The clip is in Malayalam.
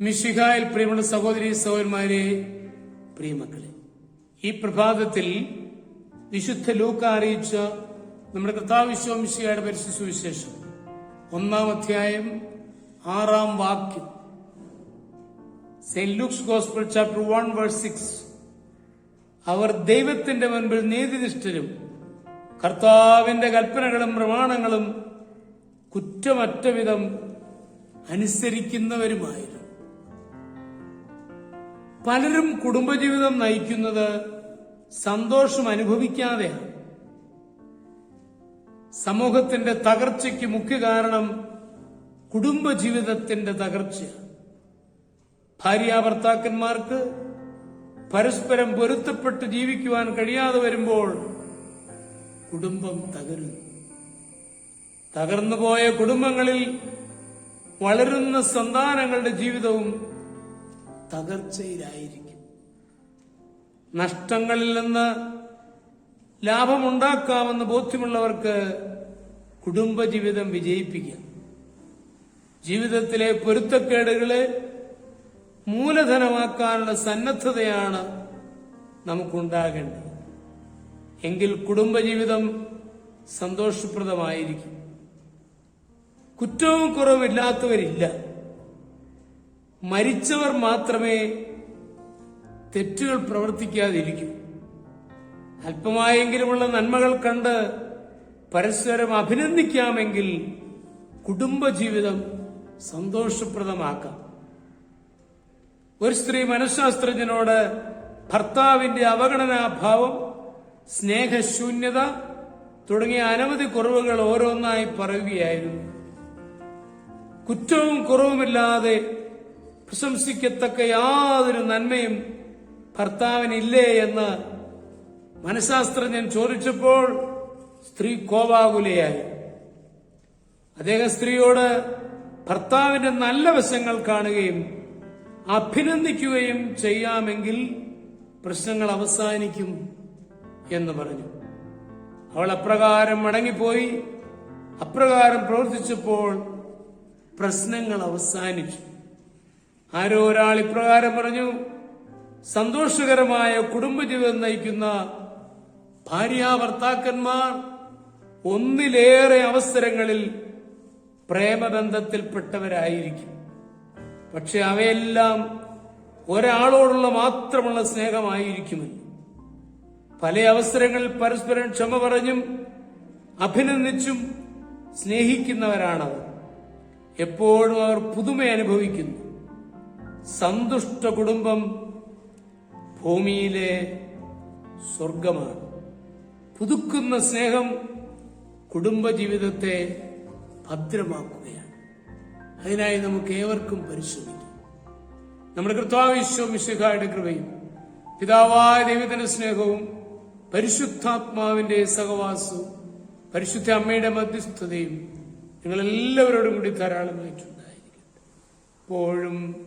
മിഷിഹായിൽ പ്രിയമുള്ള സഹോദരി സഹോദരന്മാരെ പ്രിയമക്കളെ. ഈ പ്രഭാതത്തിൽ വിശുദ്ധ ലൂക്ക അറിയിച്ച നമ്മുടെ കഥാവിശ്വമിശിഹയുടെ പരിശുദ്ധ സുവിശേഷം ഒന്നാം അധ്യായം ആറാം വാക്യം. Saint Luke's Gospel chapter one verse six. അവർ ദൈവത്തിന്റെ മുൻപിൽ നീതിനിഷ്ഠരും കർത്താവിന്റെ കൽപ്പനകളും പ്രമാണങ്ങളും കുറ്റമറ്റ വിധം അനുസരിക്കുന്നവരുമായിരുന്നു. പലരും കുടുംബജീവിതം നയിക്കുന്നത് സന്തോഷം അനുഭവിക്കാതെയാണ്. സമൂഹത്തിന്റെ തകർച്ചയ്ക്ക് മുഖ്യ കാരണം കുടുംബജീവിതത്തിന്റെ തകർച്ചയാണ്. ഭാര്യ ഭർത്താക്കന്മാർക്ക് പരസ്പരം പൊരുത്തപ്പെട്ട് ജീവിക്കുവാൻ കഴിയാതെ വരുമ്പോൾ കുടുംബം തകരുന്നു. തകർന്നുപോയ കുടുംബങ്ങളിൽ വളരുന്ന സന്താനങ്ങളുടെ ജീവിതവും തകർച്ചയിലായിരിക്കും. നഷ്ടങ്ങളിൽ നിന്ന് ലാഭമുണ്ടാക്കാമെന്ന് ബോധ്യമുള്ളവർക്ക് കുടുംബജീവിതം വിജയിപ്പിക്കാം ജീവിതത്തിലെ പൊരുത്തക്കേടുകളെ മൂലധനമാക്കാനുള്ള സന്നദ്ധതയാണ് നമുക്കുണ്ടാകേണ്ടത്. എങ്കിൽ കുടുംബജീവിതം സന്തോഷപ്രദമായിരിക്കും. കുറ്റവും കുറവുമില്ലാത്തവരില്ല മരിച്ചവർ മാത്രമേ തെറ്റുകൾ പ്രവർത്തിക്കാതിരിക്കൂ. അല്പമായെങ്കിലുമുള്ള നന്മകൾ കണ്ട് പരസ്പരം അഭിനന്ദിക്കാമെങ്കിൽ കുടുംബജീവിതം സന്തോഷപ്രദമാക്കാം. ഒരു സ്ത്രീ മനഃശാസ്ത്രജ്ഞനോട് ഭർത്താവിന്റെ അവഗണനാഭാവം സ്നേഹശൂന്യത തുടങ്ങിയ അനവധി കുറവുകൾ ഓരോന്നായി പറയുകയായിരുന്നു. കുറ്റവും കുറവുമില്ലാതെ പ്രശംസിക്കത്തക്ക യാതൊരു നന്മയും ഭർത്താവിനില്ലേ എന്ന് മനഃശാസ്ത്രജ്ഞൻ ചോദിച്ചപ്പോൾ സ്ത്രീ കോപാകുലയായി. അദ്ദേഹം സ്ത്രീയോട് ഭർത്താവിന്റെ നല്ല വശങ്ങൾ കാണുകയും അഭിനന്ദിക്കുകയും ചെയ്യാമെങ്കിൽ പ്രശ്നങ്ങൾ അവസാനിക്കും എന്ന് പറഞ്ഞു. അവൾ അപ്രകാരം മടങ്ങിപ്പോയി. അപ്രകാരം പ്രവർത്തിച്ചപ്പോൾ പ്രശ്നങ്ങൾ അവസാനിച്ചു. ആരോ ഒരാൾ ഇപ്രകാരം പറഞ്ഞു സന്തോഷകരമായ കുടുംബജീവിതം നയിക്കുന്ന ഭാര്യ ഭർത്താക്കന്മാർ ഒന്നിലേറെ അവസരങ്ങളിൽ പ്രേമബന്ധത്തിൽപ്പെട്ടവരായിരിക്കും. പക്ഷെ അവയെല്ലാം ഒരാളോടുള്ള മാത്രമുള്ള സ്നേഹമായിരിക്കുമല്ലോ പല അവസരങ്ങളിൽ പരസ്പരം ക്ഷമ പറഞ്ഞും അഭിനന്ദിച്ചും സ്നേഹിക്കുന്നവരാണവർ. എപ്പോഴും അവർ പുതുമ അനുഭവിക്കുന്നു സന്തുഷ്ട കുടുംബം ഭൂമിയിലെ സ്വർഗമാണ്. പുതുക്കുന്ന സ്നേഹം കുടുംബജീവിതത്തെ ഭദ്രമാക്കുകയാണ്. അതിനായി നമുക്ക് ഏവർക്കും പരിശ്രമിക്കാം. നമ്മുടെ കർത്താവിശ്വ മിശിഹായുടെ കൃപയും പിതാവായ ദൈവത്തിന്റെ സ്നേഹവും പരിശുദ്ധാത്മാവിന്റെ സഹവാസവും പരിശുദ്ധ അമ്മയുടെ മധ്യസ്ഥതയും നിങ്ങളെല്ലാവരോടും കൂടി ധാരാളമായിട്ടുണ്ടായിരിക്കട്ടെ. എപ്പോഴും